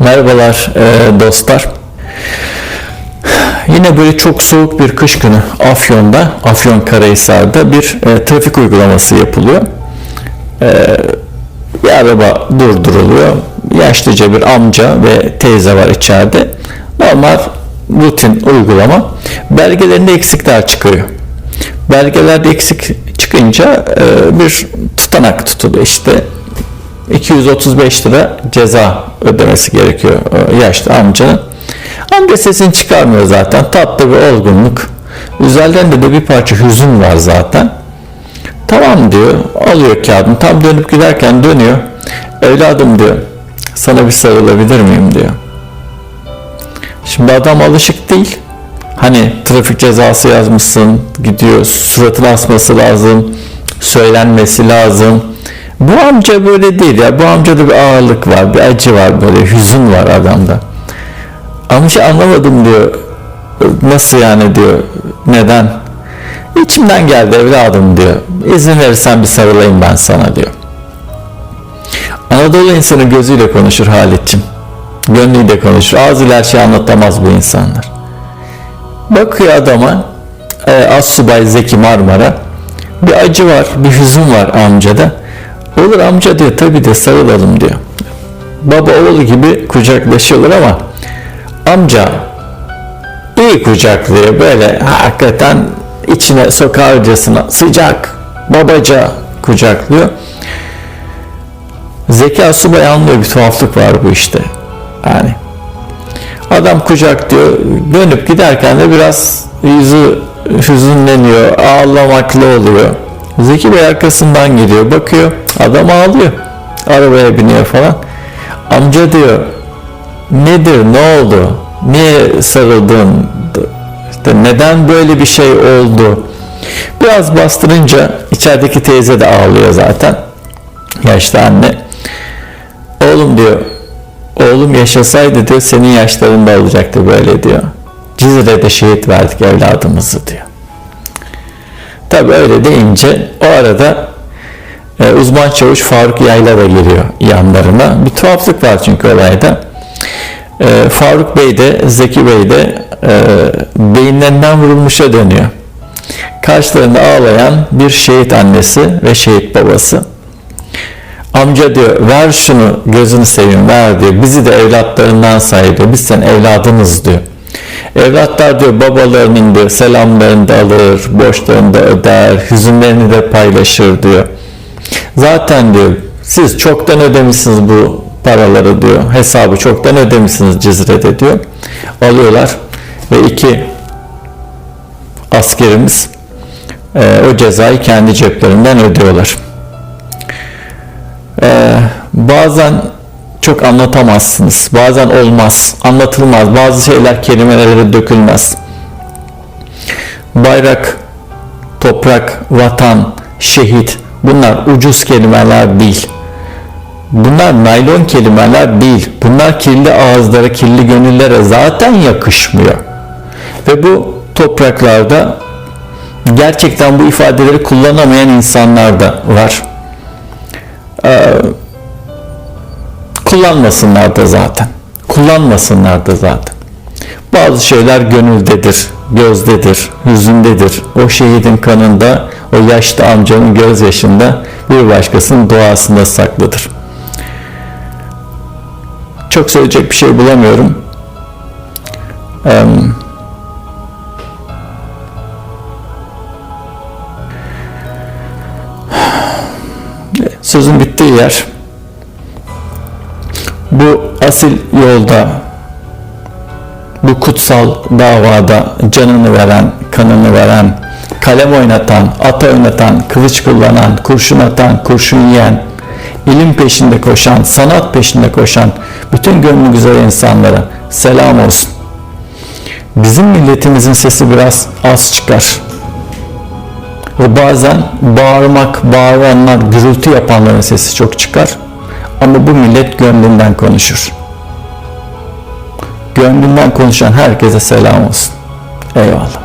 Merhabalar e, dostlar. Yine böyle çok soğuk bir kış günü Afyon'da, Afyon Karahisar'da bir e, trafik uygulaması yapılıyor. E, bir araba durduruluyor. Yaşlıca bir amca ve teyze var içeride. Normal rutin uygulama. Belgelerinde eksikler çıkıyor. Belgelerde eksik çıkınca e, bir tutanak tutuluyor işte 235 lira ceza ödemesi gerekiyor e, yaşlı amcanın. Amca sesini çıkarmıyor zaten. Tatlı bir olgunluk. Üzerlerinde de bir parça hüzün var zaten. Tamam diyor. Alıyor kağıdını. Tam dönüp giderken dönüyor. Evladım diyor. Sana bir sarılabilir miyim diyor. Şimdi adam alışık değil. Hani trafik cezası yazmışsın, gidiyor suratını asması lazım, söylenmesi lazım. Bu amca böyle değil ya. Bu amcada bir ağırlık var, bir acı var böyle, hüzün var adamda. Amca anlamadım diyor. Nasıl yani diyor. Neden? İçimden geldi evladım diyor. İzin verirsen bir sarılayım ben sana diyor. Anadolu insanı gözüyle konuşur Halit'ciğim. Gönlüyle konuşur. Ağzıyla her şeyi anlatamaz bu insanlar. Bakıyor adama e, Assubay Zeki Marmara. Bir acı var, bir hüzün var amcada. Olur amca diyor tabi de sarılalım diyor. Baba oğlu gibi kucaklaşıyorlar ama amca iyi kucaklıyor böyle hakikaten içine sokarcasına sıcak babaca kucaklıyor. Zeki Asubay anlıyor bir tuhaflık var bu işte. Yani adam kucak diyor dönüp giderken de biraz yüzü hüzünleniyor ağlamaklı oluyor. Zeki Bey arkasından geliyor bakıyor adam ağlıyor. Arabaya biniyor falan. Amca diyor nedir ne oldu? Niye sarıldın? İşte neden böyle bir şey oldu? Biraz bastırınca içerideki teyze de ağlıyor zaten. Yaşlı anne oğlum diyor oğlum yaşasaydı diyor senin yaşlarında olacaktı böyle diyor. Cizre'de şehit verdik evladımızı diyor. Tabi öyle deyince o arada e, uzman çavuş Faruk Yayla da geliyor yanlarına. Bir tuhaflık var çünkü olayda. E, Faruk Bey de Zeki Bey de e, beyinlerinden vurulmuşa dönüyor. Karşılarında ağlayan bir şehit annesi ve şehit babası. Amca diyor ver şunu gözünü seveyim ver diyor. Bizi de evlatlarından say diyor. Biz sen evladınız diyor. Evlatlar diyor babalarının diyor selamlarını da alır borçlarını da öder hüzünlerini de paylaşır diyor zaten diyor siz çoktan ödemişsiniz bu paraları diyor hesabı çoktan ödemişsiniz Cizre'de diyor alıyorlar ve iki askerimiz e, o cezayı kendi ceplerinden ödüyorlar ee, bazen çok anlatamazsınız. Bazen olmaz, anlatılmaz. Bazı şeyler kelimelere dökülmez. Bayrak, toprak, vatan, şehit bunlar ucuz kelimeler değil. Bunlar naylon kelimeler değil. Bunlar kirli ağızlara, kirli gönüllere zaten yakışmıyor. Ve bu topraklarda gerçekten bu ifadeleri kullanamayan insanlar da var. Ee, kullanmasınlar da zaten. Kullanmasınlar da zaten. Bazı şeyler gönüldedir, gözdedir, hüzündedir. O şehidin kanında, o yaşlı amcanın gözyaşında bir başkasının duasında saklıdır. Çok söyleyecek bir şey bulamıyorum. Sözün bittiği yer bu asil yolda bu kutsal davada canını veren, kanını veren, kalem oynatan, ata oynatan, kılıç kullanan, kurşun atan, kurşun yiyen, ilim peşinde koşan, sanat peşinde koşan bütün gönlü güzel insanlara selam olsun. Bizim milletimizin sesi biraz az çıkar. Ve bazen bağırmak, bağıranlar, gürültü yapanların sesi çok çıkar. Ama bu millet gönlünden konuşur. Gönlünden konuşan herkese selam olsun. Eyvallah.